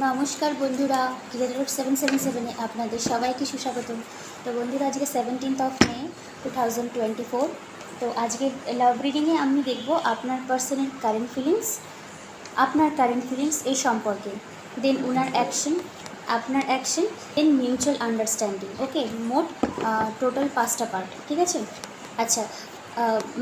নমস্কার বন্ধুরা কিরের road seven seven সেভেনে আপনাদের সবাইকে সুস্বাগতম। তো বন্ধুরা, আজকে seventeenth of May two thousand twenty four তো আজকে লাভ রিডিংয়ে আমি দেখব আপনার পার্সনের কারেন্ট ফিলিংস আপনার কারেন্ট ফিলিংস এই সম্পর্কে। দেন ওনার অ্যাকশন আপনার action then mutual understanding okay মোট টোটাল পাঁচটা পার্ট ঠিক আছে? আচ্ছা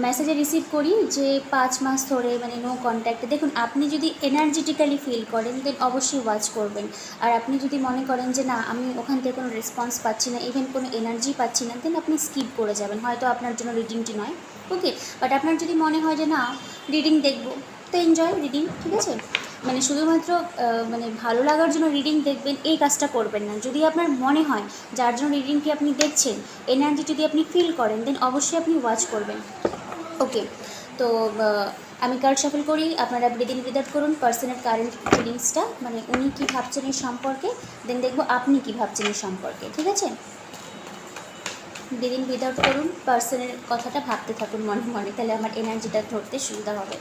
মেসেজে রিসিভ করি যে পাঁচ মাস ধরে মানে নো কন্ট্যাক্ট দেখুন, আপনি যদি এনার্জেটিক্যালি ফিল করেন দেন অবশ্যই ওয়াচ করবেন। আর আপনি যদি মনে করেন যে না, আমি ওখান থেকে কোনো রেসপন্স পাচ্ছি না ইভেন কোনো এনার্জি পাচ্ছি না দেন আপনি স্কিপ করে যাবেন। হয়তো আপনার জন্য রিডিংটি নয় ওকে বাট আপনার যদি মনে হয় যে না রিডিং দেখব, তো এনজয় রিডিং ঠিক আছে? মানে শুধুমাত্র মানে ভালো লাগার জন্য রিডিং দেখবেন, এই কাজটা করবেন না। যদি আপনার মনে হয় যার জন্য রিডিংটি আপনি দেখছেন এনার্জি যদি আপনি ফিল করেন দেন অবশ্যই আপনি ওয়াচ করবেন। ওকে তো আমি কার্ড শাফল করি, আপনারা ব্রিদিং ব্রিদ করুন পার্সনের কারেন্ট ফিলিংসটা মানে উনি কী ভাবছেন এই সম্পর্কে দেন দেখব আপনি কী ভাবছেন এই সম্পর্কে, ঠিক আছে? ব্রিদিং ব্রিদ করুন পার্সনের কথাটা ভাবতে থাকুন মনে মনে, তাহলে আমার এনার্জিটা ধরতে সুবিধা হবে।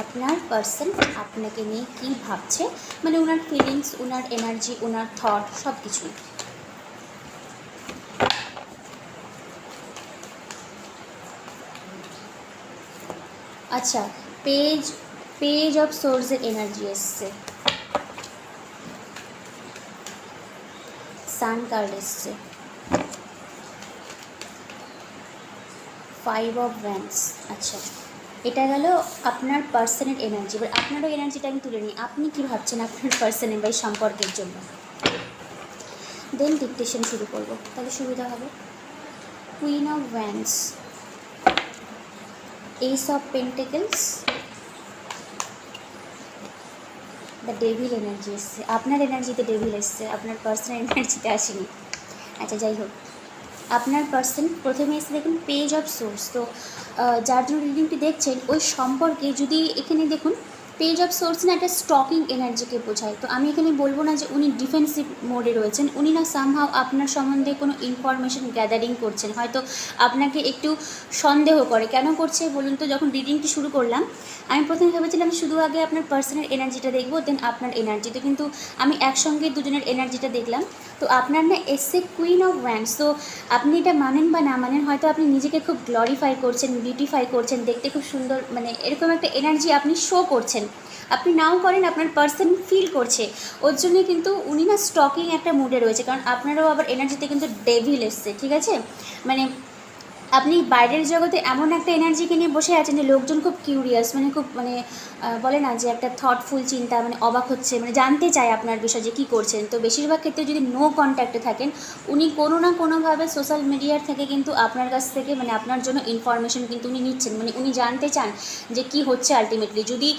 আপনার পার্সন আপনাকে নিয়ে কী ভাবছে? মানে ওনার ফিলিংস ওনার এনার্জি ওনার থট সব কিছুই আচ্ছা পেজ পেজ অফ সোর্সের এনার্জি এসছে। সান কার্ড এসছে। ফাইভ অফ ভ্যান্স আচ্ছা। এটা গেল আপনার পার্সনের এনার্জি এবার আপনারও এনার্জিটা আমি তুলে নিই। আপনি কী ভাবছেন আপনার পার্সনের বা সম্পর্কের জন্য? দেন ডিকটেশন শুরু করব। তাহলে সুবিধা হবে। Queen of wands ace of pentacles the devil energy এসছে। আপনার এনার্জিতে ডেভিল এসছে। আপনার পার্সোনাল এনার্জিতে আসেনি। আচ্ছা যাই হোক। আপনার পার্সন প্রথমে এসে দেখুন পেজ অফ সোর্স তো যার জন্য রিডিংটি দেখছেন, ওই সম্পর্কে যদি এখানে দেখুন পেজ অফ সোর্স না, একটা স্টকিং এনার্জিকে বোঝায়। তো আমি এখানে বলব না যে উনি ডিফেন্সিভ মোডে রয়েছেন, উনি না সামহাও আপনার সম্বন্ধে কোনো ইনফরমেশন গ্যাদারিং করছেন। হয়তো আপনাকে একটু সন্দেহ করে। কেন করছে বলুন তো, যখন রিডিংটি শুরু করলাম, আমি প্রথমে ভেবেছিলাম শুধু আগে আপনার পার্সোনাল এনার্জিটা দেখব দেন আপনার এনার্জিতে কিন্তু আমি একসঙ্গে দুজনের এনার্জিটা দেখলাম। তো আপনার না এসে কুইন অফ ওয়ান্স তো আপনি এটা মানেন বা না মানেন, হয়তো আপনি নিজেকে খুব গ্লোরিফাই করছেন বিউটিফাই করছেন, দেখতে খুব সুন্দর মানে এরকম একটা এনার্জি আপনি শো করছেন। আপনি নাও করেন, আপনার পার্সন ফিল করছে। ওর জন্য কিন্তু উনি না স্টকিং একটা মুডে রয়েছে, কারণ আপনারও আবার এনার্জিতে কিন্তু ডেভিল এসছে, ঠিক আছে? মানে আপনি বাইরের জগতে এমন একটা এনার্জিকে নিয়ে বসে আছেন যে লোকজন খুব কিউরিয়াস মানে খুব মানে বলে না যে একটা থটফুল চিন্তা মানে অবাক হচ্ছে মানে জানতে চায় আপনার বিষয়ে যে কী করছেন। তো বেশিরভাগ ক্ষেত্রে যদি নো কন্ট্যাক্টে থাকেন, উনি কোনো না কোনোভাবে সোশ্যাল মিডিয়ার থেকে কিন্তু আপনার কাছ থেকে মানে আপনার জন্য ইনফরমেশন কিন্তু উনি নিচ্ছেন মানে উনি জানতে চান যে কি হচ্ছে আলটিমেটলি যদি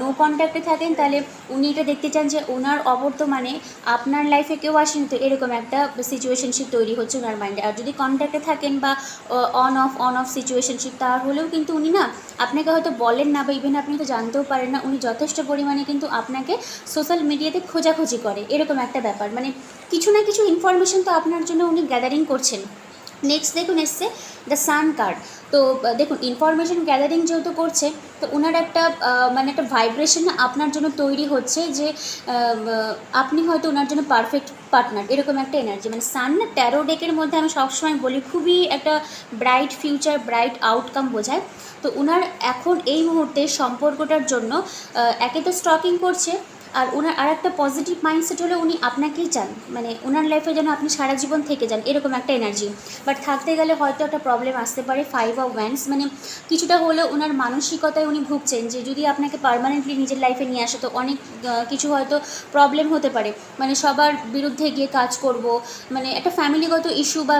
নো কন্ট্যাক্টে থাকেন, তাহলে উনি এটা দেখতে চান যে ওনার অবর্তমানে আপনার লাইফে কেউ আসেন, তো এরকম একটা সিচুয়েশনশিপ তৈরি হচ্ছে ওনার মাইন্ডে আর যদি কন্ট্যাক্টে থাকেন বা on off on off situationship তাহলেও কিন্তু উনি না আপনাকে হয়তো বলেন না বা ইভেন আপনি তো জানতেও পারেন না, উনি যথেষ্ট পরিমাণে কিন্তু আপনাকে সোশ্যাল মিডিয়াতে খোঁজাখুঁজি করে। এরকম একটা ব্যাপার। মানে কিছু না কিছু ইনফরমেশন তো আপনার জন্য উনি গ্যাদারিং করছেন। নেক্সট দেখুন এসছে দ্য সান কার্ড তো দেখুন ইনফরমেশন গ্যাদারিং যেহেতু করছে, তো ওনার একটা মানে একটা ভাইব্রেশন আপনার জন্য তৈরি হচ্ছে যে আপনি হয়তো ওনার জন্য পারফেক্ট পার্টনার এরকম একটা এনার্জি মানে সান না ট্যারো ডেকের মধ্যে আমি সবসময় বলি, খুবই একটা ব্রাইট ফিউচার ব্রাইট আউটকাম বোঝায়। তো ওনার এখন এই মুহূর্তে সম্পর্কটার জন্য একে তো স্টকিং করছে আর ওনার আর একটা পজিটিভ মাইন্ডসেট হলে উনি আপনাকেই চান। মানে ওনার লাইফে যেন আপনি সারা জীবন থেকে যান, এরকম একটা এনার্জি বাট থাকতে গেলে হয়তো একটা প্রবলেম আসতে পারে ফাইভ অফ ওয়ান্স মানে কিছুটা হলেও ওনার মানসিকতায় উনি ভুগছেন যে যদি আপনাকে পার্মানেন্টলি নিজের লাইফে নিয়ে আসে, তো অনেক কিছু হয়তো প্রবলেম হতে পারে। মানে সবার বিরুদ্ধে গিয়ে কাজ করব। মানে একটা ফ্যামিলিগত ইস্যু বা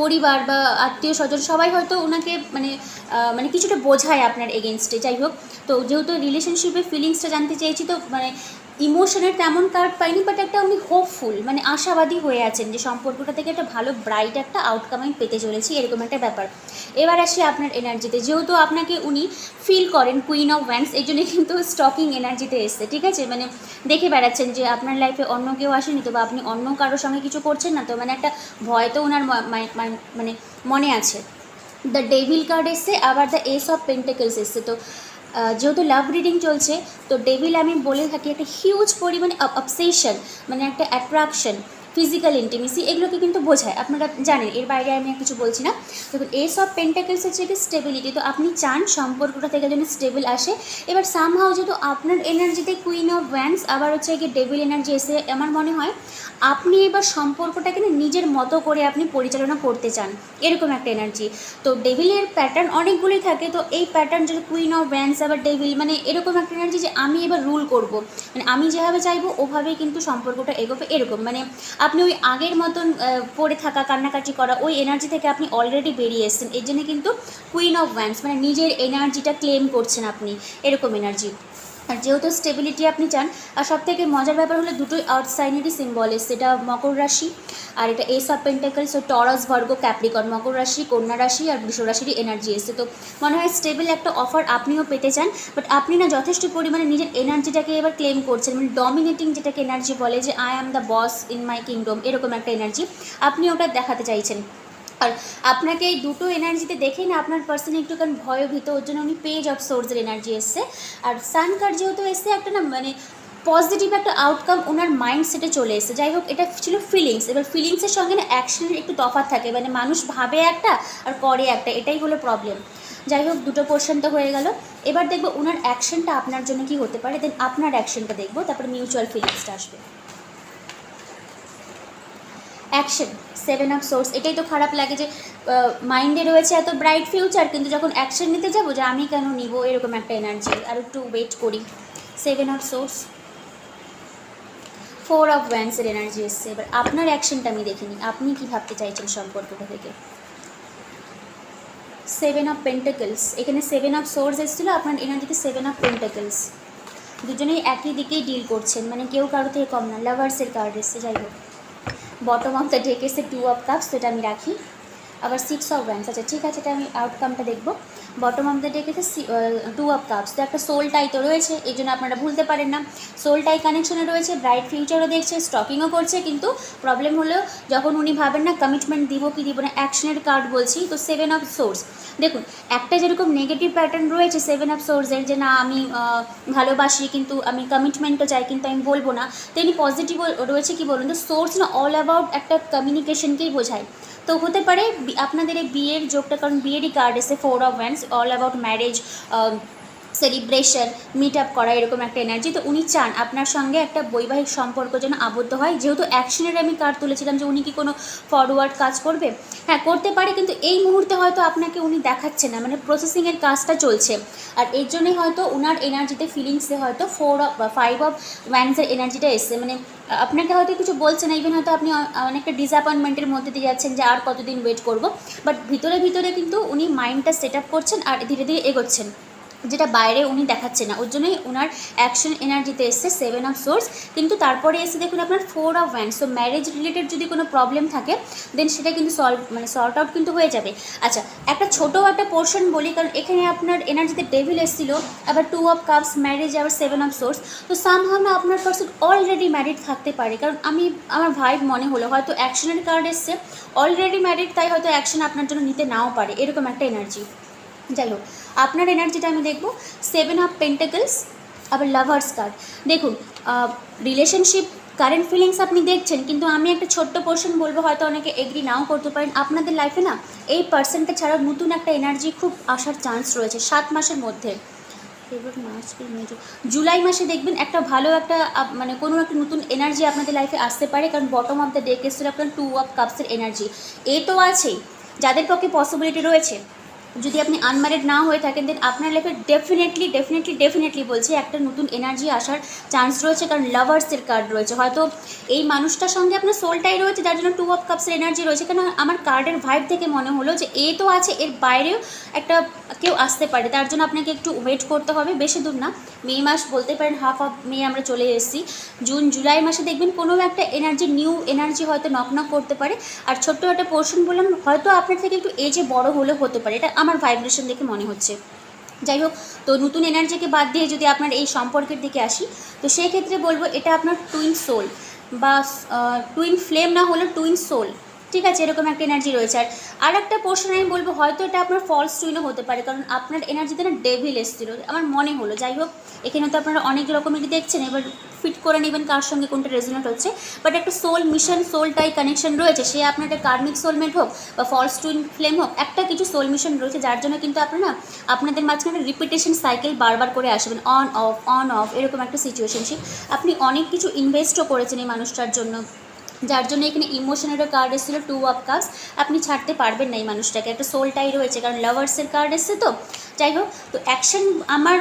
পরিবার বা আত্মীয় স্বজন সবাই হয়তো ওনাকে মানে মানে কিছুটা বোঝায় আপনার এগেনস্টে যাই হোক, তো যেহেতু রিলেশনশিপের ফিলিংসটা জানতে চেয়েছি, তো মানে ইমোশনের তেমন কার্ড পাইনি বাট একটা উনি হোপফুল মানে আশাবাদী হয়ে আছেন যে সম্পর্কটা থেকে একটা ভালো ব্রাইট একটা আউটকাম আমি পেতে চলেছি, এরকম একটা ব্যাপার। এবার আসি আপনার এনার্জিতে যেহেতু আপনাকে উনি ফিল করেন কুইন অফ ওয়ান্স এই জন্য কিন্তু স্টকিং এনার্জিতে এসছে, ঠিক আছে? মানে দেখে বেড়াচ্ছেন যে আপনার লাইফে অন্য কেউ আসেনি, তো বা আপনি অন্য কারোর সঙ্গে কিছু করছেন না, তো মানে একটা ভয় তো ওনার মানে মনে আছে। দ্য ডেভিল কার্ড এসছে, আবার দ্য এস অফ পেন্টেকেলস এসছে, তো যেহেতু লাভ রিডিং চলছে, তো ডেভিল আমি বলে থাকি একটা হিউজ পরিমাণে অবসেশন মানে একটা অ্যাট্রাকশন ফিজিক্যাল ইন্টিমেসি এগুলোকে কিন্তু বোঝায়। আপনারা জানেন, এর বাইরে আমি আর কিছু বলছি না। দেখুন এই সব পেন্টাকেলস হচ্ছে কি স্টেবিলিটি তো আপনি চান সম্পর্কটা থেকে যেন স্টেবল আসে। এবার সামহাও যেহেতু আপনার এনার্জিতে কুইন অফ ভ্যান্স আবার হচ্ছে কি ডেভিল এনার্জি এসে, আমার মনে হয় আপনি এবার সম্পর্কটাকে নিজের মতো করে আপনি পরিচালনা করতে চান। এরকম একটা এনার্জি তো ডেভিলের প্যাটার্ন অনেকগুলোই থাকে, তো এই প্যাটার্ন যদি কুইন অফ ভ্যান্স আবার ডেভিল মানে এরকম একটা এনার্জি যে আমি এবার রুল করব। মানে আমি যেভাবে চাইব, ওভাবেই কিন্তু সম্পর্কটা এগোবে এরকম। মানে আপনি ওই আগের মতন পড়ে থাকা, কান্নাকাটি করা, ওই এনার্জি থেকে আপনি অলরেডি বেরিয়ে এসছেন। এর জন্য কিন্তু কুইন অফ ওয়ান্স মানে নিজের এনার্জিটা ক্লেম করছেন আপনি। এরকম এনার্জি আর যেহেতু স্টেবিলিটি আপনি চান, আর সব থেকে মজার ব্যাপার হলো দুটোই আউট সাইনেরই সিম্বল এসছে এটা মকর রাশি আর এটা এস অফ ও টরাস ভর্গ ক্যাপ্রিকন মকর রাশি, কন্যা রাশি আর বৃষ রাশিরই এনার্জি এসছে। তো মনে হয় স্টেবল একটা অফার আপনিও পেতে চান বাট আপনি না যথেষ্ট পরিমাণে নিজের এনার্জিটাকে এবার ক্লেম করছেন মানে ডমিনেটিং যেটাকে এনার্জি বলে যে I am the boss in my kingdom এরকম একটা এনার্জি আপনি ওটা দেখাতে চাইছেন। আর আপনাকে এই দুটো এনার্জিতে দেখেই না আপনার পার্সন একটুখানি ভয়ভীত, ওর জন্য উনি পেজ অফ সোর্সের এনার্জি এসছে। আর সান কার্ড যেহেতু এসছে, একটা না মানে পজিটিভ একটা আউটকাম ওনার মাইন্ড সেটে চলে এসেছে। যাই হোক, এটা ছিল ফিলিংস এবার ফিলিংসের সঙ্গে না অ্যাকশনের একটু তফাৎ থাকে। মানে মানুষ ভাবে একটা আর করে একটা, এটাই হলো প্রবলেম যাই হোক, দুটো পোর্শন তো হয়ে গেল। এবার দেখব ওনার অ্যাকশনটা আপনার জন্য কি হতে পারে দেন আপনার অ্যাকশনটা দেখব, তারপরে মিউচুয়াল ফিলিংসটা আসবে। অ্যাকশন সেভেন অফ সোর্স এটাই তো খারাপ লাগে যে মাইন্ডে রয়েছে এত ব্রাইট ফিউচার কিন্তু যখন অ্যাকশন নিতে যাব যে আমি কেন নিব, এরকম একটা এনার্জি আর একটু ওয়েট করি। Seven of swords four of ওয়ান্সের energy এসছে। এবার আপনার অ্যাকশনটা আমি দেখিনি আপনি কি ভাবতে চাইছেন সম্পর্কটা থেকে? সেভেন অফ পেন্টাকলস এখানে সেভেন অফ সোর্স এসেছিল, আপনার এনার্জিতে সেভেন অফ পেন্টাকেলস দুজনেই একই দিকেই ডিল করছেন মানে কেউ কারও থেকে কম না লাভার্সের কার্ড এসছে, যাই হোক। বটম অফ দ্য ডেক এসে টু অফ কাপস সেটা আমি রাখি। আবার সিক্স অফ ব্যান্স আচ্ছা ঠিক আছে, এটা আমি আউটকামটা দেখব। বটম অফ দ্য ডেক এসে টু অফ কাপস তো একটা সোল টাই তো রয়েছে এই জন্য আপনারা ভুলতে পারেন না। সোল টাই কানেকশনে রয়েছে ব্রাইট ফিউচারও দেখছে স্টকিংও করছে, কিন্তু প্রবলেম হলো যখন উনি ভাবেন না কমিটমেন্ট দিব কি দিব না অ্যাকশনের কার্ড বলছি, তো সেভেন অফ সোর্স দেখুন, একটা যেরকম নেগেটিভ প্যাটার্ন রয়েছে সেভেন অফ সোর্সের যে না, আমি ভালোবাসি, কিন্তু আমি কমিটমেন্টও চাই, কিন্তু আমি বলব না, তেমনি পজিটিভ রয়েছে কি বলুন তো সোর্স না অল অ্যাবাউট একটা কমিউনিকেশনকেই বোঝায়। তো হতে পারে আপনাদের এই বিয়ের যোগটা, কারণ বিয়েরই কার্ড এসে four of wands all about marriage celebration meet up করা, এরকম একটা এনার্জি তো উনি চান আপনার সঙ্গে একটা বৈবাহিক সম্পর্ক যেন আবদ্ধ হয়। যেহেতু অ্যাকশনের আমি কার্ড তুলেছিলাম যে উনি কি কোনো ফরওয়ার্ড কাজ করবে? হ্যাঁ করতে পারে, কিন্তু এই মুহূর্তে হয়তো আপনাকে উনি দেখাচ্ছে না। মানে প্রসেসিংয়ের কাজটা চলছে। আর এর জন্যই হয়তো ওনার এনার্জিতে ফিলিংসে হয়তো ফোর অফ বা ফাইভ অফ ওয়ান্সের এনার্জিটা এসছে। মানে আপনাকে হয়তো কিছু বলছে না। ইভেন হয়তো আপনি অনেকটা ডিসঅ্যাপয়েন্টমেন্টের মধ্যে দিয়ে যাচ্ছেন যে আর কতদিন ওয়েট করব। বাট ভিতরে ভিতরে কিন্তু উনি মাইন্ডটা সেট আপ করছেন আর ধীরে ধীরে এগোচ্ছেন। যেটা বাইরে উনি দেখাচ্ছে না। ওর জন্যই ওনার অ্যাকশন এনার্জিতে এসছে সেভেন অফ সোর্স কিন্তু তারপরে এসে দেখুন আপনার four of wands marriage related যদি কোনো প্রবলেম থাকে দেন সেটা কিন্তু সলভ মানে সর্ট আউট কিন্তু হয়ে যাবে। আচ্ছা একটা ছোটো একটা পোর্শন বলি, কারণ এখানে আপনার এনার্জিতে ডেভিল এসেছিল, আবার টু অফ কাপস ম্যারেজ আবার সেভেন অফ সোর্স তো সামহাও না আপনার পার্সন অলরেডি ম্যারিড থাকতে পারে। কারণ আমি, আমার ভাইব মনে হলো, হয়তো অ্যাকশনের কার্ড এসছে অলরেডি ম্যারিড তাই হয়তো অ্যাকশন আপনার জন্য নিতে নাও পারে, এরকম একটা এনার্জি যাই হোক আপনার এনার্জিটা আমি দেখব সেভেন অফ পেন্টাকলস আবার লাভার্স কার্ড দেখুন রিলেশনশিপ কারেন্ট ফিলিংস আপনি দেখছেন, কিন্তু আমি একটা ছোট্ট পোর্শন বলব, হয়তো অনেকে এগ্রি নাও করতে পারেন। আপনাদের লাইফে না, এই পার্সনটা ছাড়াও নতুন একটা এনার্জি খুব আসার চান্স রয়েছে, সাত মাসের মধ্যে। জুলাই মাসে দেখবেন একটা ভালো একটা মানে কোনো একটা নতুন এনার্জি আপনাদের লাইফে আসতে পারে, কারণ বটম অফ দ্য ডেক এসেছিল আপনার টু অফ কাপসের এনার্জি এ তো আছেই, যাদের পক্ষে পসিবিলিটি রয়েছে যদি আপনি আনম্যারিড না হয়ে থাকেন দেন আপনার লাইফে ডেফিনেটলি ডেফিনেটলি ডেফিনেটলি বলছি, একটা নতুন এনার্জি আসার চান্স রয়েছে, কারণ লাভার্সের কার্ড রয়েছে। হয়তো এই মানুষটার সঙ্গে আপনার সোলটাই রয়েছে, যার জন্য টু অফ কাপসের এনার্জি রয়েছে। কেন আমার কার্ডের ভাইব থেকে মনে হলো যে, এ তো আছে, এর বাইরেও একটা কেউ আসতে পারে। তার জন্য আপনাকে একটু ওয়েট করতে হবে, বেশি দূর না। মে মাস বলতে পারেন হাফ অফ মে আমরা চলে এসেছি। জুন জুলাই মাসে দেখবেন কোনো একটা এনার্জি নিউ এনার্জি হয়তো নক নক করতে পারে। আর ছোট্ট একটা পোর্শন বললাম, হয়তো আপনার থেকে একটু এজে বড় হলেও হতে পারে। এটা আমার ভাইব্রেশন দেখে মনে হচ্ছে। যাই হোক তো নতুন এনার্জিকে বাদ দিয়ে যদি আপনার এই সম্পর্কের দিকে আসি, তো সেই ক্ষেত্রে বলব এটা আপনার টুইন সোল বা টুইন ফ্লেম না হলে টুইন সোল ঠিক আছে, এরকম একটা এনার্জি রয়েছে। আর আর একটা পোর্শন আমি বলব, হয়তো এটা আপনার ফলস টুইনও হতে পারে, কারণ আপনার এনার্জিতে না ডেভিল এসেছিল। আমার মনে হলো, যাই হোক, এখানে তো আপনারা অনেক রকমেরই দেখছেন, এবার ফিট করে নেবেন কার সঙ্গে কোনটা রেজনেট হচ্ছে। বাট একটা soul mission soul tie connection রয়েছে, সে আপনার একটা কার্মিক সোলমেট হোক বা ফলস টুইন ফ্লেম হোক, একটা কিছু সোল মিশন রয়েছে, যার জন্য কিন্তু আপনারা আপনাদের মাঝখানে রিপিটেশন সাইকেল বারবার করে আসবেন অন অফ অন অফ এরকম একটা সিচুয়েশনশিপ আপনি অনেক কিছু ইনভেস্টও করেছেন এই মানুষটার জন্য। যার জন্য এখানে ইমোশনেরও কার্ড এসেছিল টু অফ কাপস আপনি ছাড়তে পারবেন না এই মানুষটাকে। একটা সোলটাই রয়েছে, কারণ লাভার্সের কার্ড এসছে তো। যাই হোক, তো অ্যাকশন আমার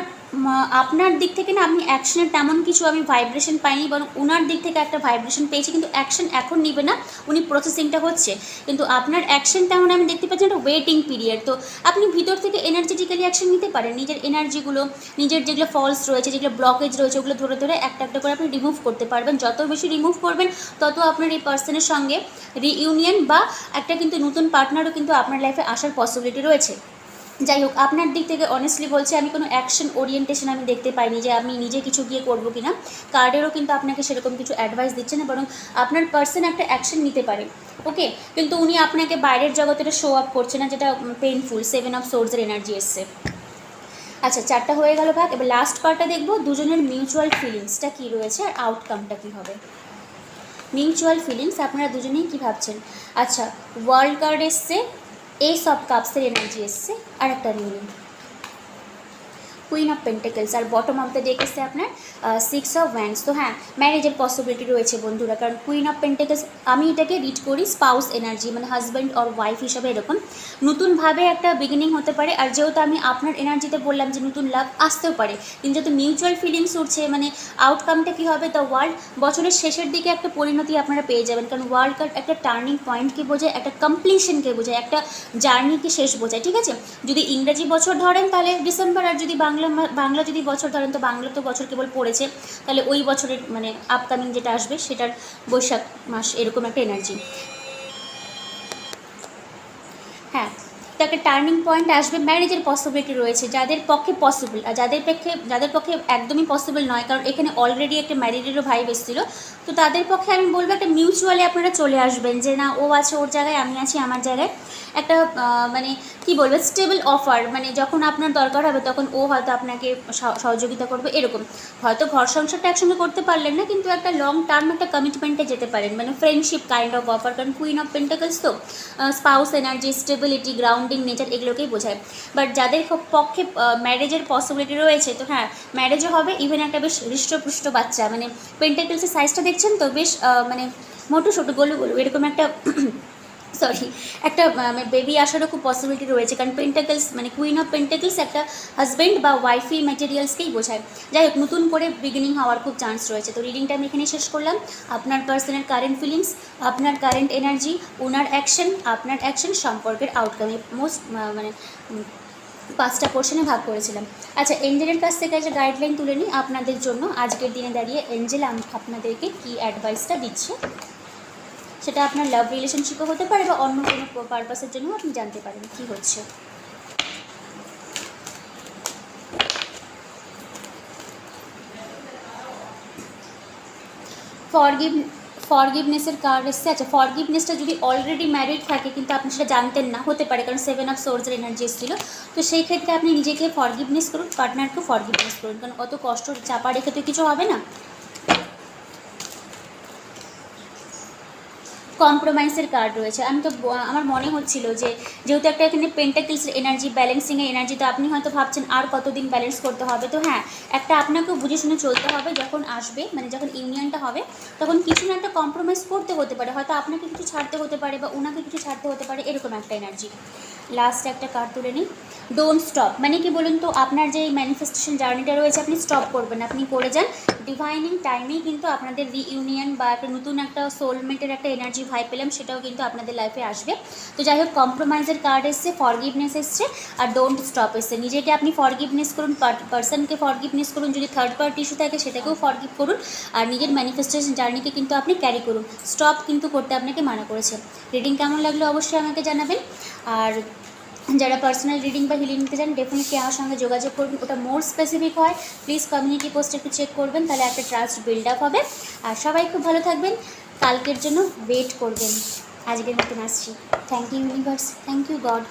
আপনার দিক থেকে না আমি অ্যাকশনের তেমন কিছু আমি ভাইব্রেশন পাইনি, বরং ওনার দিক থেকে একটা ভাইব্রেশন পেয়েছি, কিন্তু অ্যাকশন এখন নিবে না, উনি প্রসেসিংটা হচ্ছে। কিন্তু আপনার অ্যাকশন তেমন আমি দেখতে পাচ্ছি একটা ওয়েটিং পিরিয়ড তো আপনি ভিতর থেকে এনার্জেটিক্যালি অ্যাকশন নিতে পারেন, নিজের এনার্জিগুলো নিজের যেগুলো ফলস রয়েছে, যেগুলো ব্লকেজ রয়েছে, ওগুলো ধরে ধরে একটা একটা করে আপনি রিমুভ করতে পারবেন। যত বেশি রিমুভ করবেন, তত আপনার এই পার্সনের সঙ্গে রিইউনিয়ন বা একটা কিন্তু নতুন পার্টনারও কিন্তু আপনার লাইফে আসার পসিবিলিটি রয়েছে। যাই হোক, আপনার দিক থেকে অনেস্টলি বলছি, আমি কোনো অ্যাকশন ওরিয়েন্টেশন আমি দেখতে পাইনি যে আমি নিজে কিছু গিয়ে করব কিনা। কার্ডেরও কিন্তু আপনাকে সেরকম কিছু অ্যাডভাইস দিচ্ছে না, বরং আপনার পার্সন একটা অ্যাকশন নিতে পারে ওকে কিন্তু উনি আপনাকে বাইরের জগতে শো আপ করছে না, যেটা পেইনফুল সেভেন অফ সোর্সের এনার্জি এসছে। আচ্ছা চারটা হয়ে গেল ভাগ, এবার লাস্ট পার্টটা দেখব, দুজনের মিউচুয়াল ফিলিংসটা কী রয়েছে আর আউটকামটা কী হবে? মিউচুয়াল ফিলিংস আপনারা দুজনেই কী ভাবছেন? আচ্ছা ওয়ার্ল্ড কার্ড এসছে এই সব কাপসের এনার্জি এসছে আর একটা রিউনিয়ন কুইন অফ পেন্টেকেলস আর বটম অফ দ্য ডেক এসছে আপনার সিক্স অফ ওয়ান্স তো হ্যাঁ ম্যারেজের পসিবিলিটি রয়েছে বন্ধুরা, কারণ কুইন অফ পেন্টেকেলস আমি এটাকে রিড করি স্পাউস এনার্জি মানে হাজব্যান্ড অর ওয়াইফ হিসাবে এরকম। নতুনভাবে একটা বিগিনিং হতে পারে, আর যেহেতু আমি আপনার এনার্জিতে বললাম যে নতুন লাভ আসতেও পারে, কিন্তু যেহেতু মিউচুয়াল ফিলিংস উঠছে মানে আউটকামটা কী হবে? দ্য ওয়ার্ল্ড বছরের শেষের দিকে একটা পরিণতি আপনারা পেয়ে যাবেন, কারণ ওয়ার্ল্ড কার্ড একটা টার্নিং পয়েন্টকে বোঝায়, একটা কমপ্লিশনকে বোঝায়, একটা জার্নিকে শেষ বোঝায়, ঠিক আছে? যদি ইংরেজি বছর ধরেন তাহলে ডিসেম্বর আর যদি বাংলা মা- বাংলা যদি বছর ধরেন, তো বাংলা তো বছর কেবল পড়েছে, তাহলে ওই বছরের মানে আপকামিং যেটা আসবে, সেটার বৈশাখ মাস এরকম একটা এনার্জি হ্যাঁ। একটা টার্নিং পয়েন্ট আসবে ম্যারেজের পসিবিলিটি রয়েছে, যাদের পক্ষে পসিবল আর যাদের পক্ষে যাদের পক্ষে একদমই পসিবল নয়, কারণ এখানে অলরেডি একটা ম্যারিডেরও ভাইব এসেছিল। তো তাদের পক্ষে আমি বলব একটা মিউচুয়ালি আপনারা চলে আসবেন যে না, ও আছে ওর জায়গায়, আমি আছি আমার জায়গায়। একটা মানে কি বলব স্টেবল অফার মানে যখন আপনার দরকার হবে তখন ও হয়তো আপনাকে সহ- সহযোগিতা করবে, এরকম। হয়তো ঘর সংসারটা একসঙ্গে করতে পারলেন না, কিন্তু একটা লং টার্ম একটা কমিটমেন্টে যেতে পারেন। মানে ফ্রেন্ডশিপ কাইন্ড অফ অফার কারণ কুইন অফ পেন্টাকলস তো spouse energy stability grounding nature এগুলোকেই বোঝায়। বাট যাদের পক্ষে ম্যারেজের পসিবিলিটি রয়েছে, তো হ্যাঁ ম্যারেজও হবে ইভেন একটা বেশ হৃষ্টপুষ্ট বাচ্চা। মানে পেন্টাকেলসের সাইজটা দেখছেন তো বেশ মানে মোটু ছোটো গোলু গোলু এরকম একটা সরি একটা মানে বেবি আসারও খুব পসিবিলিটি রয়েছে। কারণ পেন্টাকলস মানে কুইন অফ পেন্টাকলস একটা হাজব্যান্ড বা ওয়াইফি ম্যাটেরিয়ালসকেই বোঝায়। যাই হোক, নতুন করে বিগিনিং হওয়ার খুব চান্স রয়েছে। তো রিডিংটা আমি এখানে শেষ করলাম। আপনার পার্সনের কারেন্ট ফিলিংস আপনার কারেন্ট এনার্জি ওনার অ্যাকশন আপনার অ্যাকশন সম্পর্কের আউটকামে মোস্ট মানে পাঁচটা পোর্শনে ভাগ করেছিলাম। আচ্ছা এঞ্জেলের কাছ থেকে একটা গাইডলাইন তুলে নিই আপনাদের জন্য, আজকের দিনে দাঁড়িয়ে এঞ্জেল আপনাদেরকে কী অ্যাডভাইসটা দিচ্ছে? সেটা আপনার লাভ রিলেশনশিপও হতে পারে বা অন্য কোনো পারপাসের জন্য আপনি জানতে পারেন কি হচ্ছে। ফরগিভ ফরগিভনেসের কার্ড এসছে। আচ্ছা ফরগিভনেসটা যদি অলরেডি ম্যারিড থাকে, কিন্তু আপনি সেটা জানতেন না, হতে পারে, কারণ সেভেন অফ সোর্সের এনার্জি এসেছিল। তো সেই ক্ষেত্রে আপনি নিজেকে ফরগিভনেস করুন পার্টনারকেও ফরগিভনেস করুন, কারণ অত কষ্ট চাপা রেখে তো কিছু হবে না। কম্প্রোমাইজের কার্ড রয়েছে। আমি তো, আমার মনে হচ্ছিল যে, যেহেতু একটা এখানে পেন্টাকিলসের এনার্জি ব্যালেন্সিংয়ের এনার্জি তো আপনি হয়তো ভাবছেন আর কতদিন ব্যালেন্স করতে হবে। তো হ্যাঁ একটা আপনাকেও বুঝে শুনে চলতে হবে যখন আসবে মানে যখন ইউনিয়নটা হবে, তখন কিছু না একটা কম্প্রোমাইজ করতে হতে পারে। হয়তো আপনাকে কিছু ছাড়তে হতে পারে বা ওনাকে কিছু ছাড়তে হতে পারে, এরকম একটা এনার্জি লাস্ট একটা কার্ড তুলে নিই। ডোন্ট স্টপ মানে কি বলুন তো, আপনার যে ম্যানিফেস্টেশন জার্নিটা রয়েছে, আপনি স্টপ করবেন, আপনি করে যান। ডিভাইনিং টাইমেই কিন্তু আপনাদের রিইউনিয়ন বা একটা নতুন একটা সোলমেটের একটা এনার্জি ভাই পেলাম, সেটাও কিন্তু আপনাদের লাইফে আসবে। তো যাই হোক কম্প্রোমাইজের কার্ড এসছে ফরগিভনেস এসছে, আর ডোন্ট স্টপ এসছে। নিজেকে আপনি ফরগিভনেস করুন পার্সনকে ফরগিভনেস করুন, যদি থার্ড পার্টি ইস্যু থাকে, সেটাকেও ফরগিভ করুন, আর নিজের ম্যানিফেস্টেশন জার্নিকে কিন্তু আপনি ক্যারি করুন। স্টপ কিন্তু করতে আপনাকে মানা করেছে। রিডিং কেমন লাগল অবশ্যই আমাকে জানাবেন। আর যারা পার্সোনাল রিডিং বা হিলিং নিতে চান ডেফিনেটলি আমার সঙ্গে যোগাযোগ করবেন। ওটা মোর স্পেসিফিক হয়। প্লিজ কমিউনিটি পোস্ট একটু চেক করবেন, তাহলে একটা ট্রাস্ট বিল্ড আপ হবে। আর সবাই খুব ভালো থাকবেন। কালকের জন্য ওয়েট করবেন। আজকের মতন আসছি। Thank you universe thank you God